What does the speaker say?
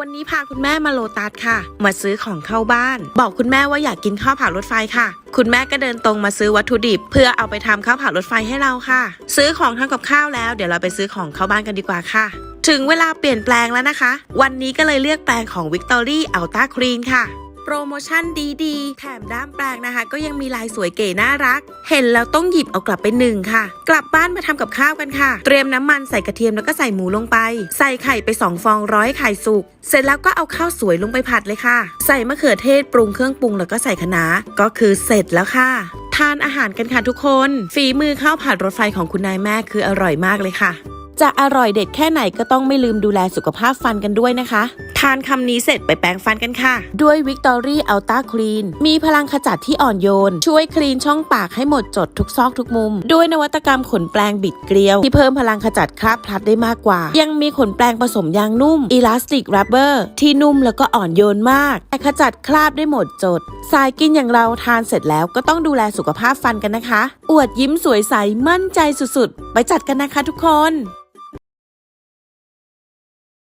วันนี้พาคุณแม่มาโลตัสค่ะ มาซื้อของเข้าบ้าน บอกคุณแม่ว่าอยากกินข้าวผัดรถไฟค่ะ คุณแม่ก็เดินตรงมาซื้อวัตถุดิบ เพื่อเอาไปทำข้าวผัดรถไฟให้เราค่ะ ซื้อของทำกับข้าวแล้ว เดี๋ยวเราไปซื้อของเข้าบ้านกันดีกว่าค่ะ ถึงเวลาเปลี่ยนแปลงแล้วนะคะ วันนี้ก็เลยเลือกแปลงของ Victory Ultra Clean ค่ะ รโมชั่นดีๆ แถมด้ามแปลงนะคะ ก็ยังมีลายสวยเก๋น่ารัก เห็นแล้วต้องหยิบเอากลับไปหนึ่งค่ะ กลับบ้านมาทำกับข้าวกันค่ะ เตรียมน้ำมันใส่กระเทียมแล้วก็ใส่หมูลงไป ใส่ไข่ไปสองฟองร้อยไข่สุก เสร็จแล้วก็เอาข้าวสวยลงไปผัดเลยค่ะ ใส่มะเขือเทศปรุงเครื่องปรุงแล้วก็ใส่คะน้าก็คือเสร็จแล้วค่ะทานอาหารกันค่ะทุกคน ฝีมือข้าวผัดรถไฟของคุณนายแม่คืออร่อยมากเลยค่ะ จะอร่อยเด็ดแค่ไหนก็ต้องไม่ลืมดูแลสุขภาพฟันกันด้วยนะคะ ทานคำนี้เสร็จไปแปรงฟันกันค่ะ ด้วย Victory Ultra Clean มีพลังขจัดที่อ่อนโยน ช่วยคลีนช่องปากให้หมดจดทุกซอกทุกมุม ด้วยนวัตกรรมขนแปรงบิดเกลียว ที่เพิ่มพลังขจัดคราบพลัดได้มากกว่า ยังมีขนแปรงผสมยางนุ่ม Elastic Rubber ที่นุ่มแล้วก็อ่อนโยนมาก แต่ขจัดคราบได้หมดจด สายกินอย่างเราทานเสร็จแล้วก็ต้องดูแลสุขภาพฟันกันนะคะ อวดยิ้มสวยใสมั่นใจสุดๆ ไปจัดกันนะคะทุกคน